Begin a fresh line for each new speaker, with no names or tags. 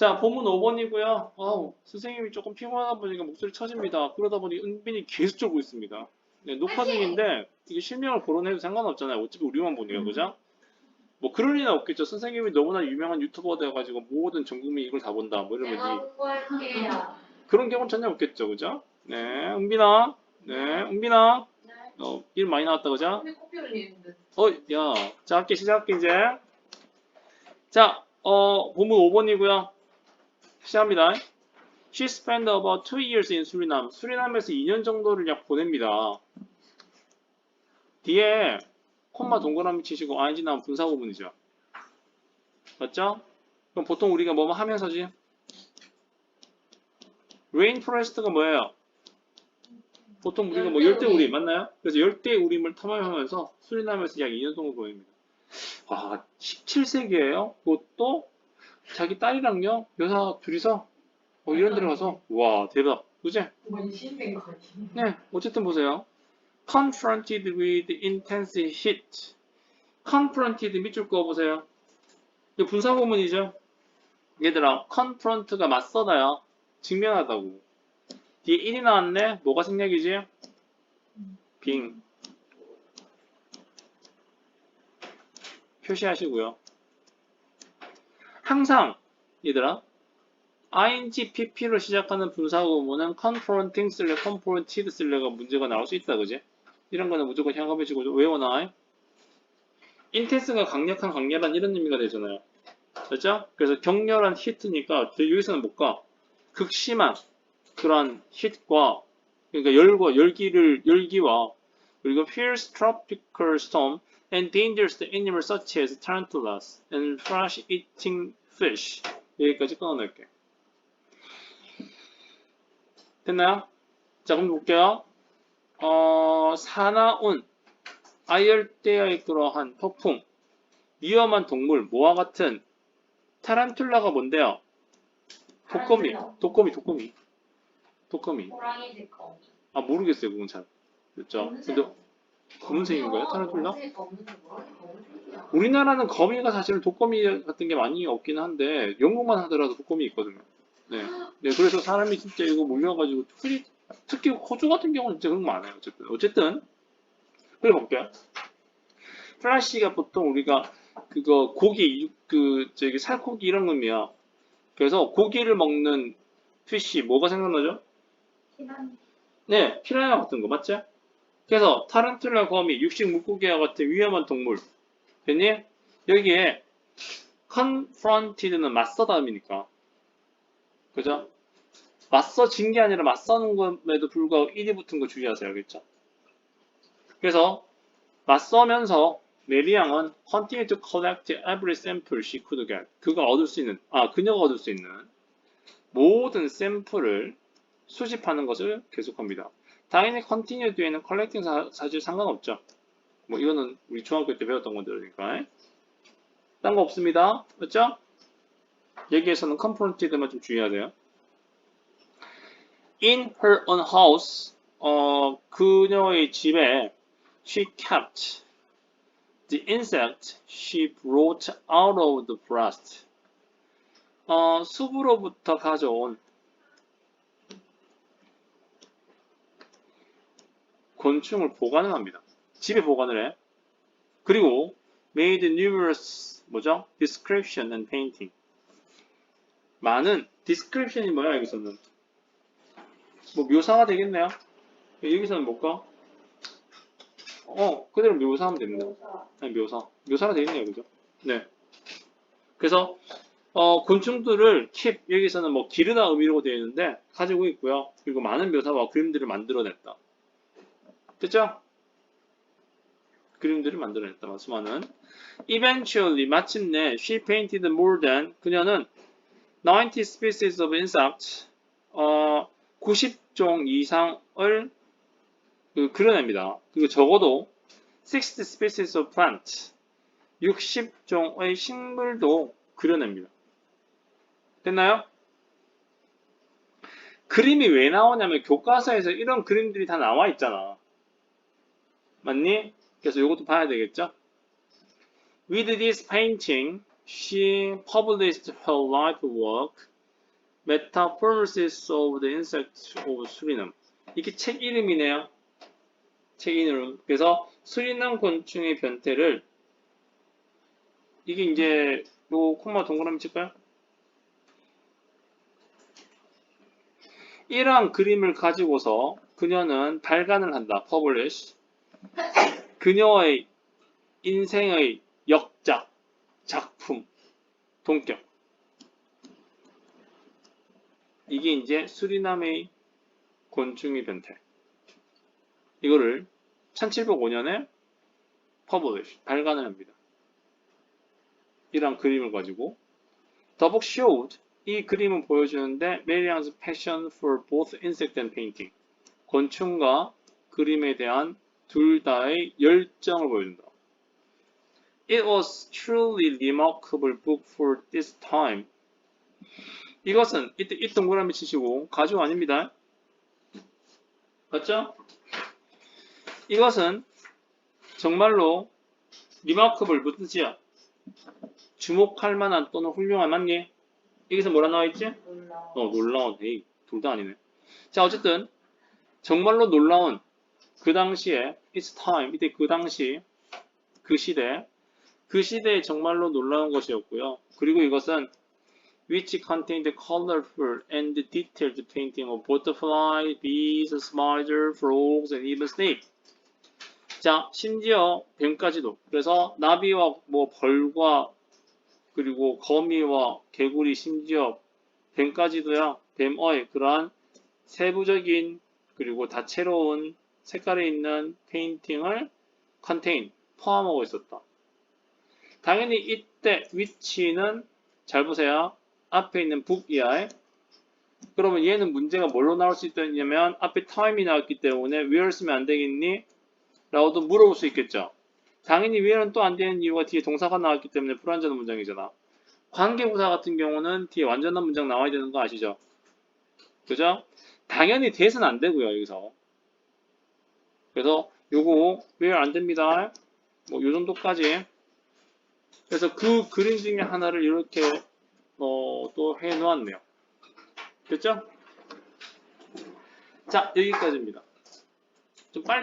자, 본문 5번이고요. 아우, 선생님이 조금 피곤하다 보니까 목소리 처집니다. 그러다 보니 은빈이 계속 졸고 있습니다. 네, 녹화 중인데 이게 실명을 거론해도 상관없잖아요. 어차피 우리만 보니까 그죠? 뭐 그럴 리는 없겠죠. 선생님이 너무나 유명한 유튜버가 돼가지고 모든 전 국민이 이걸 다 본다. 뭐 이러면 이-. 그런 경우는 전혀 없겠죠. 그죠? 네, 은빈아. 네, 은빈아.
네.
어, 일 많이 나왔다, 그죠? 어, 야. 자, 함께 시작할게, 이제. 자, 어, 본문 5번이고요. 시작합니다. She spent about two years in Suriname. 수리남에서 2년 정도를 약 보냅니다. 뒤에 콤마 동그라미 치시고 ing 나오면 분사 구문이죠. 맞죠? 그럼 보통 우리가 뭐뭐 하면서지? rainforest가 뭐예요? 보통 우리가 뭐 열대 우림 맞나요? 그래서 열대 우림을 탐험하면서 수리남에서 약 2년 정도 보냅니다. 아, 17세기예요. 그것도 자기 딸이랑요 여사 둘이서 어, 이런 데를 가서 와 대박, 그지? 네, 어쨌든 보세요. confronted with intense heat. confronted 밑줄 그어 보세요. 이거 분사구문이죠. 얘들아, confront가 맞서다요. 직면하다고. 뒤에 1이 나왔네. 뭐가 생략이지? 빙. 표시하시고요. 항상 얘들아 ing pp로 시작하는 분사구문은 confronting 쓸래, confronted 쓸래가 문제가 나올 수 있다, 그지? 이런 거는 무조건 생각해주고 외워놔. intense가 강력한, 강렬한 이런 의미가 되잖아요. 그렇죠? 그래서 격렬한 히트니까 여기서는 못 가. 극심한 그런 hit과 그러니까 열과 열기를 열기와 그리고 fierce tropical storm and dangerous animals such as tarantulas and flesh-eating fish 여기까지 끊어낼게. 됐나요? 자, 그럼 볼게요. 어, 사나운, 아열대야에 그러한 폭풍, 위험한 동물, 뭐와 같은 타란툴라가 뭔데요? 독거미. 독거미, 독거미, 독거미.
호랑이.
아 모르겠어요, 그건 잘. 그렇죠? 근데 검은색인가요, 타란툴라? 우리나라는 거미가 사실은 독거미 같은 게 많이 없긴 한데 영국만 하더라도 독거미 있거든요. 네. 네, 그래서 사람이 진짜 이거 몰려가지고 특히, 특히 호주 같은 경우는 진짜 그런 거 많아요. 어쨌든 어쨌든 그래 볼게요. 플라시가 보통 우리가 그거 고기 육- 그 저기 살코기 이런 의미야. 그래서 고기를 먹는 피쉬 뭐가 생각나죠?
희난
네, 피라냐 같은 거 맞죠? 그래서 타란툴라 거미, 육식 물고기와 같은 위험한 동물. 됐니? 여기에 confronted는 맞서다음이니까. 그죠? 맞서진 게 아니라 맞서는 것에도 불구하고 1이 붙은 거 주의하세요. 알겠죠? 그래서 맞서면서 메리앙은 continue to collect every sample she could get. 그가 얻을 수 있는, 아, 그녀가 얻을 수 있는 모든 샘플을 수집하는 것을 계속합니다. 당연히 continue 뒤에는 사, 사실 상관없죠. 뭐 이거는 우리 중학교 때 배웠던 건들이니까. 딴 거 없습니다. 맞죠? 여기에서는 confronted만 좀 주의하세요. In her own house, 어, 그녀의 집에 she kept the insect she brought out of the forest. 어, 숲으로부터 가져온 곤충을 보관을 합니다. 집에 보관을 해. 그리고 made numerous 뭐죠? description and painting. 많은 description이 뭐야 여기서는? 뭐 묘사가 되겠네요. 여기서는 뭘까? 어 그대로 묘사하면 됩니다. 아니, 묘사. 묘사가 되겠네요, 그죠? 네. 그래서 어, 곤충들을 keep 여기서는 뭐 기르다 의미로 되어 있는데 가지고 있고요. 그리고 많은 묘사와 그림들을 만들어냈다. 됐죠? 그림들을 만들어냈다. 수많은. Eventually, 마침내, she painted more than, 그녀는 90 species of insects, 어, 90종 이상을 그, 그려냅니다. 그리고 적어도 60 species of plants, 60종의 식물도 그려냅니다. 됐나요? 그림이 왜 나오냐면 교과서에서 이런 그림들이 다 나와 있잖아. 맞니? 그래서 이것도 봐야 되겠죠? With this painting, she published her life work Metamorphosis of the Insect of Suriname. 이게 책 이름이네요. 책 이름. 그래서 수리남 곤충의 변태를 이게 이제 요 콤마 동그라미 칠까요? 이러한 그림을 가지고서 그녀는 발간을 한다. publish. 그녀의 인생의 역작, 작품, 동격. 이게 이제 수리남의 곤충의 변태. 이거를 1705년에 publish, 발간을 합니다. 이런 그림을 가지고 book showed 이 그림은 보여주는데 메리안's passion for both insect and painting 곤충과 그림에 대한 둘 다의 열정을 보여준다. It was truly remarkable book for this time. 이것은 이때 이 동그라미 치시고 가주 아닙니다. 맞죠? 이것은 정말로 remarkable 무슨 뜻이야? 주목할 만한 또는 훌륭한 맞니? 여기서 뭐라 나와 있지?
놀라.
어, 놀라운. 에이, 둘 다 아니네. 자, 어쨌든, 정말로 놀라운 그 당시에, it's time, 이때 그 당시, 그 시대, 그 시대에 정말로 놀라운 것이었고요. 그리고 이것은 which contained colorful and detailed painting of butterflies, bees, spiders, frogs, and even snakes. 자, 심지어 뱀까지도. 그래서 나비와 뭐 벌과 그리고 거미와 개구리 심지어 뱀까지도야 뱀의 그러한 세부적인 그리고 다채로운 색깔에 있는 페인팅을 컨테인 포함하고 있었다. 당연히 이때 위치는 잘 보세요. 앞에 있는 북이야. 그러면 얘는 문제가 뭘로 나올 수 있냐면 앞에 time이 나왔기 때문에 where 쓰면 안 되겠니? 라고도 물어볼 수 있겠죠. 당연히 where는 또 안 되는 이유가 뒤에 동사가 나왔기 때문에 불완전한 문장이잖아. 관계부사 같은 경우는 뒤에 완전한 문장 나와야 되는 거 아시죠? 그죠? 당연히 대해서는 안 되고요, 여기서. 그래서 요거 where 안 됩니다. 뭐 요 정도까지. 그래서 그 그림 중에 하나를 이렇게 어, 또 해 놓았네요. 됐죠? 자, 여기까지입니다. 좀 빨리